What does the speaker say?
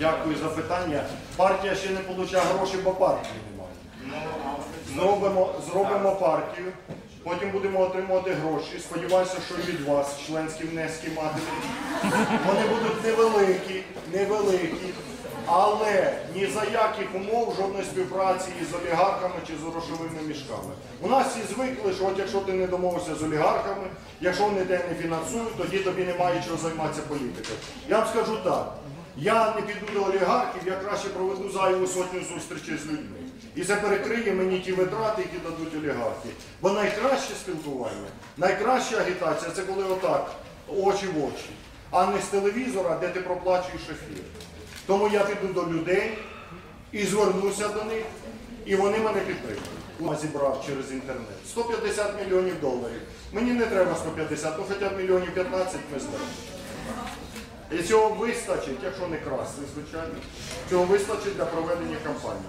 Дякую за питання. Партія ще не отримує гроші, бо партії немає. Зробимо, зробимо партію, потім будемо отримувати гроші. Сподіваюся, що від вас членські внески матимуть. Вони будуть невеликі, невеликі, але ні за яких умов жодної співпраці із олігархами чи з грошовими мішками. У нас всі звикли, що от якщо ти не домовився з олігархами, якщо вони тебе не фінансують, тоді тобі немає чого займатися політикою. Я вам скажу так. Я не піду до олігархів, я краще проведу зайву сотню зустрічей з людьми. І це перекриє мені ті витрати, які дадуть олігархи. Бо найкраще спілкування, найкраща агітація це коли отак, очі в очі, а не з телевізора, де ти проплачуєш ефір. Тому я піду до людей і звернуся до них, і вони мене підтримують. Я зібрав через інтернет 150 мільйонів доларів. Мені не треба 150, ну хоча б мільйонів 15 ми здаємо. І цього вистачить, якщо не красти, звичайно, цього вистачить для проведення кампанії.